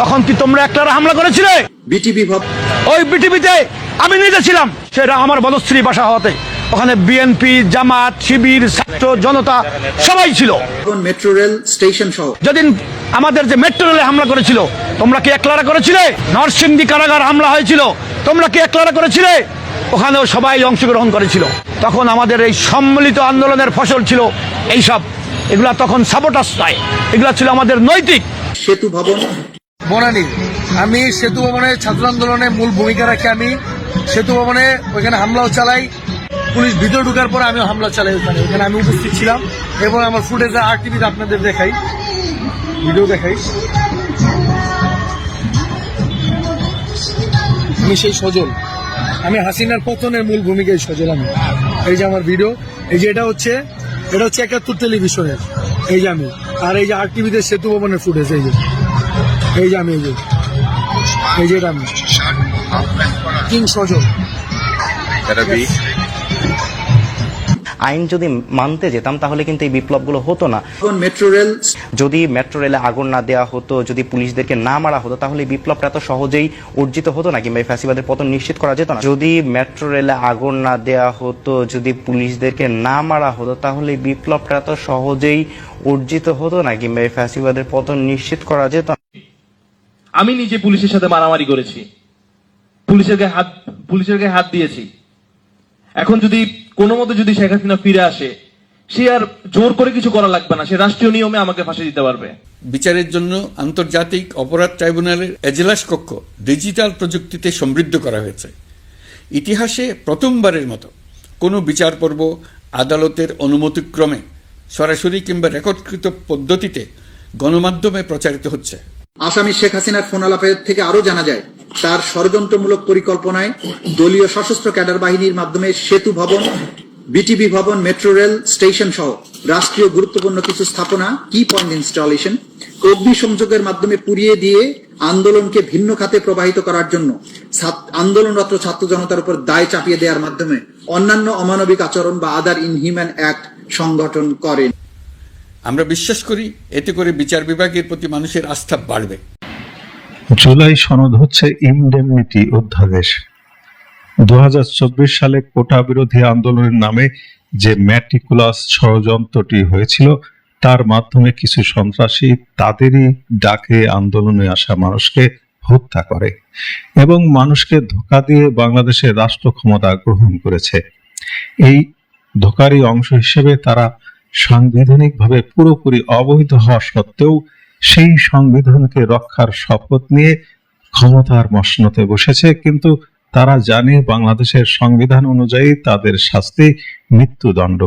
তখন কি তোমরা একটারা হামলা করেছিলে? বিটিভি ওই বিটিভিতে আমি নিজে ছিলাম। সেটা আমার বনশ্রী বাসা হওয়াতে। ওখানে বিএনপি জামাত শিবির ছাত্র জনতা সবাই ছিল। মেট্রো রেল স্টেশন সহ। যেদিন আমাদের যে মেট্রো রেলে হামলা করেছিল তোমরা কি একলারা করেছিলে? নরসিংদী কারাগার হামলা হয়েছিল। তোমরা কি একলারা করেছিলে? ওখানেও সবাই অংশগ্রহণ করেছিল। তখন আমাদের এই সম্মিলিত আন্দোলনের ফসল ছিল এইসব। এগুলা তখন সাবোটাস নয়। এগুলা ছিল আমাদের নৈতিক। সেতু ভবন। বনানী আমি সেতু ভবনে ছাত্র আন্দোলনে মূল ভূমিকা রাখি আমি। সেতু ভবনে ওইখানে হামলাও চালাই। পুলিশ ভিতরে ঢুকার পরে আমিও হামলা চালাই ওখানে ওখানে আমি উপস্থিত ছিলাম এবং আমার ফুটেজ আর টিভিতে আপনাদের দেখাই। ভিডিও দেখাই। আমি সেই সজল আমি হাসিনার পতনের মূল ভূমিকায় সজল আমি। এই যে আমার ভিডিও। এই যে এটা হচ্ছে এটা হচ্ছে একাত্তর টেলিভিশনের। এই যে আমি। আর এই যে আর টিভিতে সেতু ভবনের ফুটেজ, এই যে। এই যে আমি এই যে। এই যে আমি। কিং সজল। আইন যদি মানতে যেতাম তাহলে কিন্তু এই বিপ্লবগুলো হতো না। মেট্রো রেল যদি মেট্রো রেলে আগুন না দেওয়া হতো যদি পুলিশদেরকে না মারা হতো তাহলে বিপ্লবটা এত সহজেই অর্জিত হতো না কিংবা এই ফ্যাসিবাদের পতন নিশ্চিত করা যেত না। যদি মেট্রো রেলে আগুন না দেওয়া হতো যদি পুলিশদেরকে না মারা হতো তাহলে বিপ্লবটা এত সহজেই অর্জিত হতো না কিংবা এই ফ্যাসিবাদের পতন নিশ্চিত করা যেত না। আমি নিজে পুলিশের সাথে মারামারি করেছি। পুলিশের গায়ে হাত, পুলিশের গায়ে হাত দিয়েছি। এখন যদি কোনো মতে যদি শেখ হাসিনা ফিরে আসে, সে আর জোর করে কিছু করা লাগবে না, সে রাষ্ট্রীয় নিয়মে আমাকে ফাঁসি দিতে পারবে। বিচারের জন্য আন্তর্জাতিক অপরাধ ট্রাইব্যুনালের এজলাস কক্ষ ডিজিটাল প্রযুক্তিতে সমৃদ্ধ করা হয়েছে। ইতিহাসে প্রথমবারের মতো কোনো বিচার পর্ব আদালতের অনুমতিক্রমে সরাসরি কিংবা রেকর্ডকৃত পদ্ধতিতে গণমাধ্যমে প্রচারিত হচ্ছে। আসামি শেখ হাসিনার ফোন আলাপের থেকে আরও জানা যায়, তার ষড়যন্ত্রমূলক পরিকল্পনায় দলীয় সশস্ত্র ক্যাডার বাহিনীর মাধ্যমে সেতু ভবন, বিটিভি ভবন, মেট্রো রেল স্টেশন সহ রাষ্ট্রীয় গুরুত্বপূর্ণ কিছু স্থাপনা কি পয়েন্ট ইনস্টলেশন অগ্নি সংযোগের মাধ্যমে পুড়িয়ে দিয়ে আন্দোলনকে ভিন্ন খাতে প্রবাহিত করার জন্য আন্দোলনরত ছাত্র জনতার উপর দায় চাপিয়ে দেওয়ার মাধ্যমে অন্যান্য অমানবিক আচরণ বা আদার ইনহিউম্যান অ্যাক্ট সংগঠন করেন। আমরা বিশ্বাস করি এতে করে বিচার বিভাগের প্রতি মানুষের আস্থা বাড়বে। জুলাই সনদ হচ্ছে ইনডেমনিটি অধ্যাদেশ। দুই হাজার চব্বিশ সালে কোটা বিরোধী আন্দোলনের নামে যে ম্যাটিকুলাস ষড়যন্ত্রটি হয়েছিল, তার মাধ্যমে কিছু সন্ত্রাসী তাদেরই ডাকে আন্দোলনে আসা মানুষকে হত্যা করে এবং মানুষকে ধোকা দিয়ে বাংলাদেশের রাষ্ট্র ক্ষমতা গ্রহণ করেছে। এই ধোকারই অংশ হিসেবে তারা সাংবিধানিকভাবে পুরোপুরি অবৈধ হওয়া সত্ত্বেও সেই সংবিধানকে রক্ষার শপথ নিয়ে ক্ষমতার মসনতে বসেছে, কিন্তু তারা জানে বাংলাদেশের সংবিধান অনুযায়ী তাদের শাস্তি মৃত্যুদণ্ড।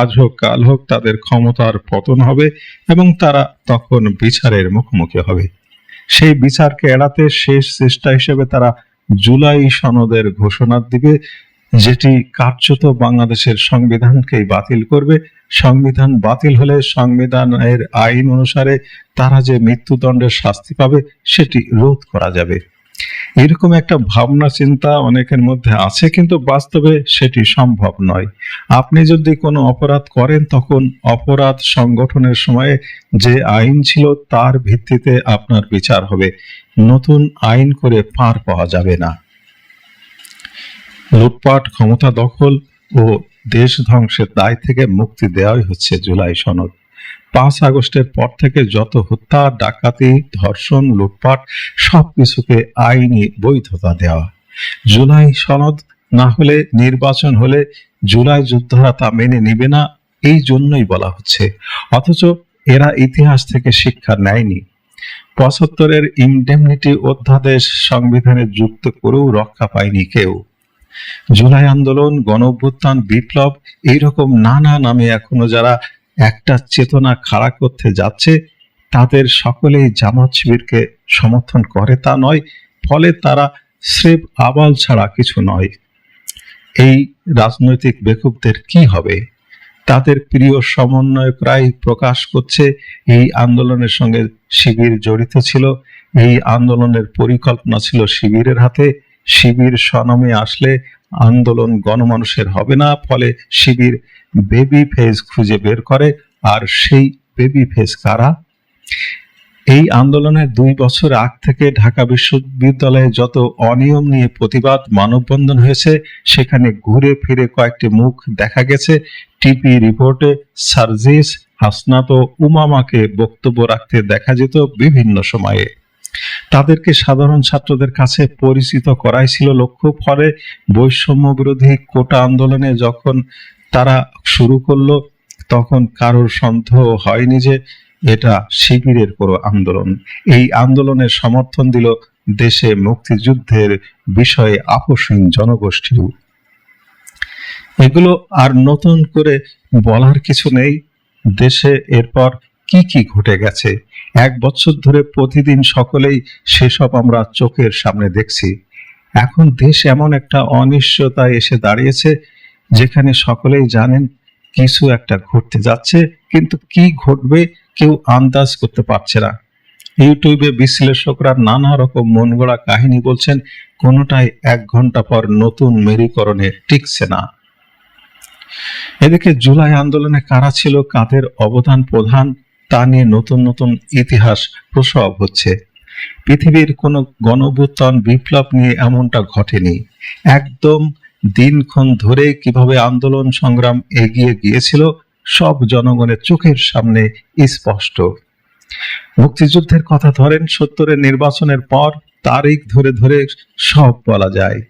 আজ হোক, কাল হোক, তাদের ক্ষমতার পতন হবে এবং তারা তখন বিচারের মুখোমুখি হবে। সেই বিচারকে এড়াতে শেষ চেষ্টা হিসেবে তারা জুলাই সনদের ঘোষণা দিবে। যেটি কার্যত বাংলাদেশের সংবিধানকেই বাতিল করবে। সংবিধান বাতিল হলে সংবিধানের আইন অনুসারে তারা যে মৃত্যুদণ্ডের শাস্তি পাবে, সেটি রোধ করা যাবে। এরকম একটা ভাবনা, চিন্তা অনেকের মধ্যে আছে, কিন্তু বাস্তবে সেটি সম্ভব নয়। আপনি যদি কোনো অপরাধ করেন, তখন অপরাধ সংগঠনের সময়ে যে আইন ছিল, তার ভিত্তিতে আপনার বিচার হবে। নতুন আইন করে পার পাওয়া যাবে না। লুটপাট, ক্ষমতা দখল ও দেশ ধ্বংসের দায় থেকে মুক্তি দেওয়াই হচ্ছে জুলাই সনদ। পাঁচ আগস্টের পর থেকে যত হত্যা, ডাকাতি, ধর্ষণ, লুটপাট, সবকিছুকে আইনি বৈধতা দেওয়া। জুলাই সনদ না হলে, নির্বাচন হলে জুলাই যোদ্ধারা তা মেনে নিবে না, এই জন্যই বলা হচ্ছে। অথচ এরা ইতিহাস থেকে শিক্ষা নেয়নি। পঁচাত্তরের ইনডেমনিটি অধ্যাদেশ সংবিধানে যুক্ত করেও রক্ষা পায়নি কেউ। জুলাই আন্দোলন গণ অভ্যুত্থান বিপ্লব, এইরকম নানা নামে এখনও যারা একটা চেতনা খাড়া করতে যাচ্ছে, তাদের সকলেই জামাত শিবিরকে সমর্থন করে তা নয়, ফলে তারা স্রেফ আবাল ছাড়া কিছু নয়। এই রাজনৈতিক বেকুবদের কি হবে? তাদের প্রিয় সমন্বয়করাই প্রকাশ করছে, এই আন্দোলনের সঙ্গে শিবির জড়িত ছিল, এই আন্দোলনের পরিকল্পনা ছিল শিবিরের হাতে শিবির সনমে আসলে আন্দোলন গণমানুষের হবে না, ফলে শিবির বেবি ফেজ খুঁজে বের করে। আর সেই বেবি ফেজ কারা? এই আন্দোলনের দুই বছর আগ থেকে ঢাকা বিশ্ববিদ্যালয়ে যত অনিয়ম নিয়ে প্রতিবাদ, মানববন্ধন হয়েছে, সেখানে ঘুরে ফিরে কয়েকটি মুখ দেখা গেছে। টিপি রিপোর্টে সার্জিস হাসনাত ও উমামাকে বক্তব্য রাখতে দেখা যেত বিভিন্ন সময়ে। তাদেরকে সাধারণ ছাত্রদের কাছে পরিচিত করাই ছিল লক্ষ্য। ফলে বৈষম্য বিরোধী কোটা আন্দোলনে যখন তারা শুরু করল, তখন কারোর সন্দেহ হয়নি যে এটা শিবিরের কোনো আন্দোলন। এই আন্দোলনের সমর্থন দিল দেশে মুক্তিযুদ্ধের বিষয়ে আপোষহীন জনগোষ্ঠীও। এগুলো আর নতুন করে বলার কিছু নেই। দেশে এরপর কি কি ঘটে গেছে? এক বছর ধরে প্রতিদিন সকলেই সেসব আমরা চোখের সামনে দেখছি। এখন দেশ এমন একটা অনিশ্চয়তায় এসে দাঁড়িয়েছে, যেখানে সকলেই জানেন কিছু একটা ঘটতে যাচ্ছে, কিন্তু কি ঘটবে কেউ আন্দাজ করতে পারছে না। ইউটিউবে বিশ্লেষকরা নানা রকম মন গড়া কাহিনী বলছেন, কোনোটাই এক ঘণ্টা পর নতুন মেরুকরণে টিকছে না। এদিকে জুলাই আন্দোলনে কারা ছিল, কাদের অবদান প্রধান তা নিয়ে নতুন নতুন ইতিহাস প্রসব হচ্ছে। পৃথিবীর কোনো গণভুত্থান বিপ্লব নিয়ে এমনটা ঘটেনি। একদম দিনক্ষণ ধরে কীভাবে আন্দোলন সংগ্রাম এগিয়ে গিয়েছিল, সব জনগণের চোখের সামনে স্পষ্ট। মুক্তিযুদ্ধের কথা ধরেন, সত্তরের নির্বাচনের পর তারিখ ধরে ধরে সব বলা যায়।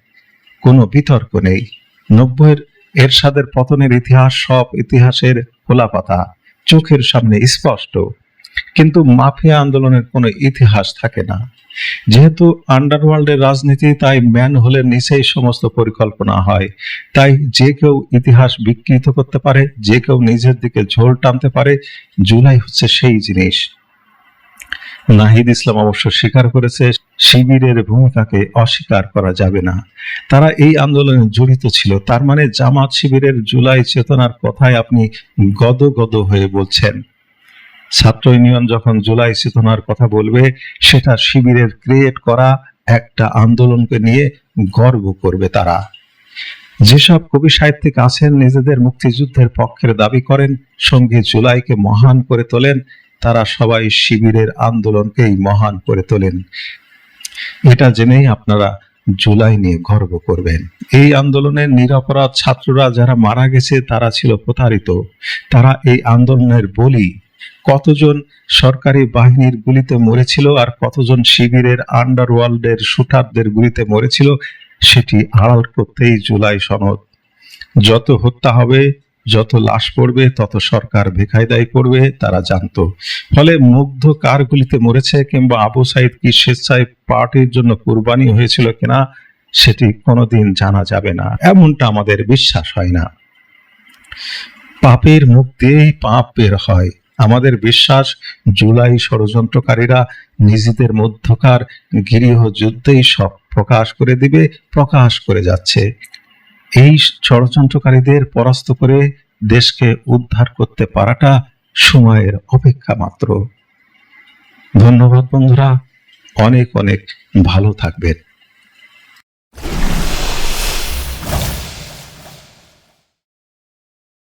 কোনো বিতর্ক নেই। নব্বইয়ের এরশাদের পতনের ইতিহাস সব ইতিহাসের খোলা পাতা চোখের সামনে স্পষ্ট, কিন্তু মাফিয়া আন্দোলনের কোনো ইতিহাস থাকে না। যেহেতু আন্ডারওয়ার্ল্ডের রাজনীতি তাই ম্যান হোলের নিচেই সমস্ত পরিকল্পনা হয়, তাই যে কেউ ইতিহাস বিকৃত করতে পারে, যে কেউ নিজের দিকে ঝোল টানতে পারে, জুলাই হচ্ছে সেই জিনিস। নাহিদ ইসলাম অবশ্য স্বীকার করেছে, শিবিরের ভূমিকাকে অস্বীকার করা যাবে না। তারা এই আন্দোলনে জড়িত ছিল। তার মানে জামাত শিবিরের জুলাই চেতনার কথায় আপনি গদ গদ হয়ে বলছেন। ছাত্র ইউনিয়ন যখন জুলাই চেতনার কথা বলবে, সেটা শিবিরের ক্রিয়েট করা একটা আন্দোলনকে নিয়ে গর্ব করবে তারা। যেসব কবি সাহিত্যিক আছেন, নিজেদের মুক্তিযুদ্ধের পক্ষের দাবি করেন, সঙ্গে জুলাইকে মহান করে তোলেন তারা সবাই শিবিরের আন্দোলনকেই মহান করে তোলেন। এটা জেনেই আপনারা জুলাই নিয়ে গর্ব করবেন। এই আন্দোলনের নিরাপরাধ ছাত্ররা যারা মারা গেছে, তারা ছিল প্রতারিত। তারা এই আন্দোলনের বলি, কতজন সরকারি বাহিনীর গুলিতে মরেছিল আর কতজন শিবিরের আন্ডারওয়ার্ল্ডের শুটারদের গুলিতে মরেছিল, সেটি আড়াল করতেই জুলাই সনদ। যত হত্যা হবে যত লাশ পড়বে, তত সরকার বেকায়দায় পড়বে, তারা জানতো। ফলে মুগ্ধ কার গুলিতে মরেছে কিংবা আবু সাইদ কি স্বেচ্ছায় পার্টির জন্য কুরবানি হয়েছিল কিনা, সেটি কোনোদিন জানা যাবে না। এমনটা আমাদের বিশ্বাস হয় না। পাপের মুখ দিয়েই পাপ বের হয়। আমাদের বিশ্বাস, জুলাই ষড়যন্ত্রকারীরা নিজেদের মধ্যকার গৃহ যুদ্ধেই সব প্রকাশ করে দিবে, প্রকাশ করে যাচ্ছে। এই ষড়যন্ত্রকারীদের পরাস্ত করে দেশকে উদ্ধার করতে পারাটা সময়ের অপেক্ষা মাত্র। ধন্যবাদ বন্ধুরা, অনেক অনেক ভালো থাকবেন।